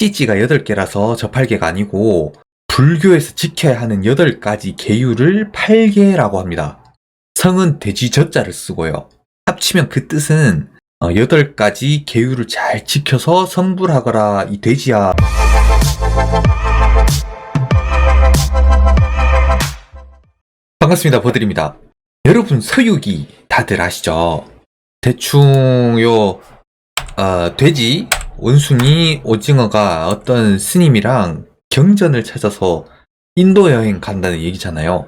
찌찌가 8개라서 저 8개가 아니고 불교에서 지켜야 하는 8가지 계율을 8개라고 합니다. 성은 돼지 젖자를 쓰고요. 합치면 그 뜻은 어, 8가지 계율을 잘 지켜서 성불하거라 이 돼지야. 반갑습니다. 버들입니다. 여러분 서유기 다들 아시죠? 대충 요 어, 돼지, 원숭이, 오징어가 어떤 스님이랑 경전을 찾아서 인도 여행 간다는 얘기잖아요.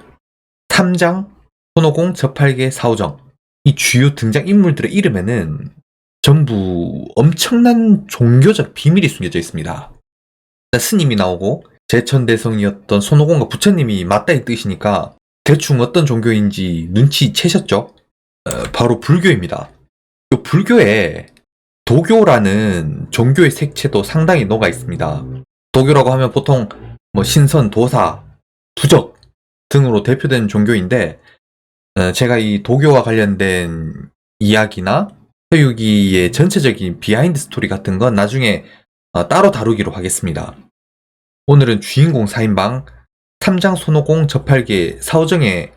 탐장, 손오공, 저팔계, 사오정 이 주요 등장 인물들의 이름에는 전부 엄청난 종교적 비밀이 숨겨져 있습니다. 스님이 나오고 제천대성이었던 손오공과 부처님이 맞다 이 뜻이니까 대충 어떤 종교인지 눈치채셨죠? 어, 바로 불교입니다. 요 불교에 도교라는 종교의 색채도 상당히 녹아 있습니다. 도교라고 하면 보통 뭐 신선, 도사, 부적 등으로 대표되는 종교인데 어, 제가 이 도교와 관련된 이야기나 서유기의 전체적인 비하인드 스토리 같은 건 나중에 어, 따로 다루기로 하겠습니다. 오늘은 주인공 4인방 삼장 손오공 저팔계 사오정에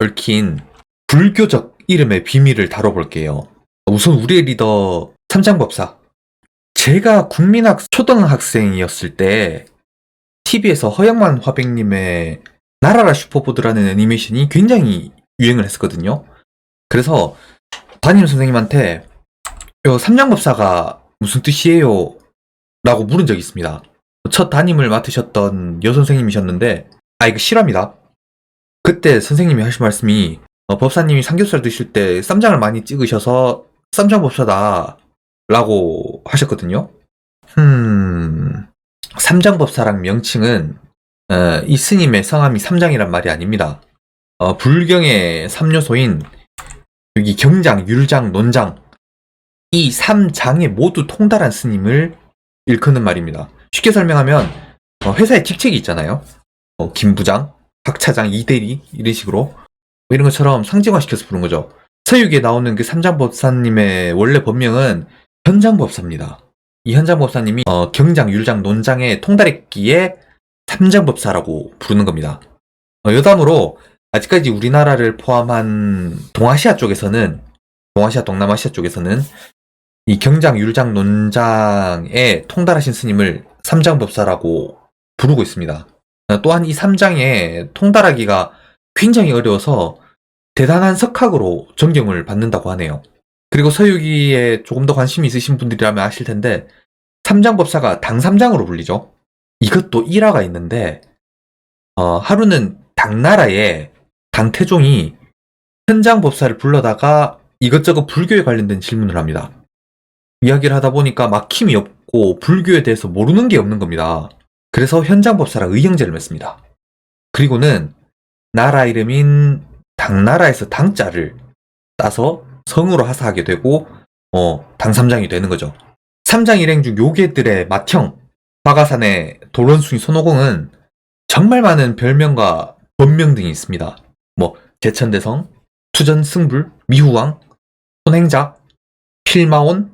얽힌 불교적 이름의 비밀을 다뤄볼게요. 우선 우리의 리더 삼장법사. 제가 국민학 초등학생이었을 때 TV에서 허영만 화백님의 나라라 슈퍼보드라는 애니메이션이 굉장히 유행을 했었거든요. 그래서 담임 선생님한테 요 삼장법사가 무슨 뜻이에요? 라고 물은 적이 있습니다. 첫 담임을 맡으셨던 여 선생님이셨는데 아 이거 실화입니다. 그때 선생님이 하신 말씀이 어, 법사님이 삼겹살 드실 때 쌈장을 많이 찍으셔서 쌈장법사다 라고 하셨거든요. 음, 삼장법사랑 명칭은 어, 이 스님의 성함이 삼장이란 말이 아닙니다. 어, 불경의 삼요소인 여기 경장, 율장, 논장 이 삼장에 모두 통달한 스님을 일컫는 말입니다. 쉽게 설명하면 어, 회사에 직책이 있잖아요. 어, 김부장, 박차장, 이대리 이런 식으로 뭐 이런 것처럼 상징화시켜서 부른 거죠. 서유기에 나오는 그 삼장법사님의 원래 본명은 현장법사입니다. 이 현장법사님이 어, 경장, 율장, 논장에 통달했기에 삼장법사라고 부르는 겁니다. 어, 여담으로 아직까지 우리나라를 포함한 동아시아 쪽에서는 동아시아, 동남아시아 쪽에서는 이 경장, 율장, 논장에 통달하신 스님을 삼장법사라고 부르고 있습니다. 어, 또한 이 3장에 통달하기가 굉장히 어려워서 대단한 석학으로 존경을 받는다고 하네요. 그리고 서유기에 조금 더 관심이 있으신 분들이라면 아실 텐데 3장 법사가 당삼장으로 불리죠. 이것도 일화가 있는데 어, 하루는 당나라에 당태종이 현장 법사를 불러다가 이것저것 불교에 관련된 질문을 합니다. 이야기를 하다 보니까 막힘이 없고 불교에 대해서 모르는 게 없는 겁니다. 그래서 현장법사랑 의형제를 맺습니다. 그리고는 나라 이름인 당나라에서 당자를 따서 성으로 하사하게 되고 어, 당삼장이 되는 거죠. 삼장 일행 중 요괴들의 맏형 화가산의 도론숭이 손오공은 정말 많은 별명과 본명 등이 있습니다. 뭐 제천대성, 투전승불, 미후왕, 손행작, 필마온,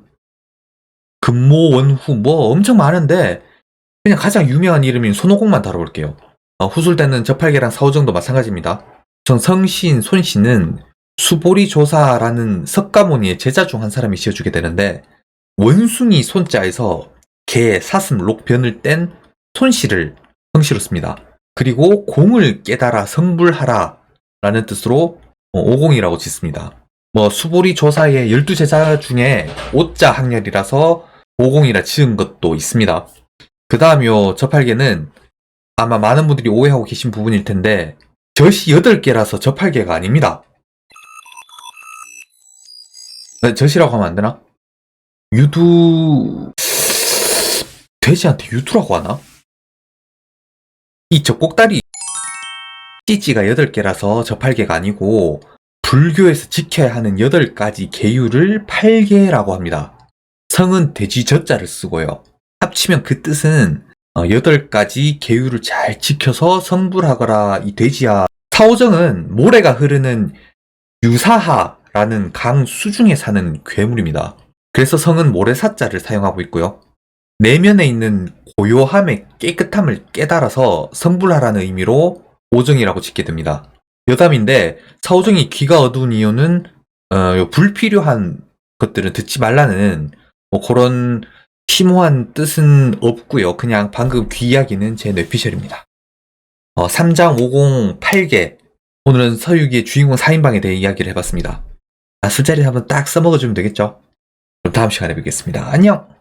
금모원후 뭐 엄청 많은데 그냥 가장 유명한 이름인 손오공만 다뤄볼게요. 어, 후술되는 저팔계랑 사오정도 마찬가지입니다. 전 성시인 손씨는 수보리 조사라는 석가모니의 제자 중 한 사람이 지어주게 되는데 원숭이 손자에서 개, 사슴, 록, 변을 뗀 손씨를 성씨로 씁니다. 그리고 공을 깨달아 성불하라 라는 뜻으로 어, 오공이라고 짓습니다. 뭐 수보리 조사의 열두 제자 중에 오자 학렬이라서 오공이라 지은 것도 있습니다. 그 다음요, 저팔계는 아마 많은 분들이 오해하고 계신 부분일 텐데, 젖이 8개라서 저팔계가 아닙니다. 네, 젖이라고 하면 안 되나? 유두, 돼지한테 유두라고 하나? 이 젖꼭다리, 찌찌가 8개라서 저팔계가 아니고, 불교에서 지켜야 하는 8가지 계율을 8개라고 합니다. 성은 돼지 젖자를 쓰고요. 합치면 그 뜻은 어, 8가지 계율을 잘 지켜서 성불하거라 이 돼지야. 사오정은 모래가 흐르는 유사하 라는 강 수중에 사는 괴물입니다. 그래서 성은 모래사자를 사용하고 있고요. 내면에 있는 고요함의 깨끗함을 깨달아서 선불하라는 의미로 오정이라고 짓게 됩니다. 여담인데 사오정이 귀가 어두운 이유는 어, 요 불필요한 것들은 듣지 말라는 뭐 그런 심오한 뜻은 없고요. 그냥 방금 귀 이야기는 제 뇌피셜입니다. 어, 3장 50 8개 오늘은 서유기의 주인공 4인방에 대해 이야기를 해봤습니다. 아, 술자리 한번 딱 써먹어주면 되겠죠? 그럼 다음 시간에 뵙겠습니다. 안녕!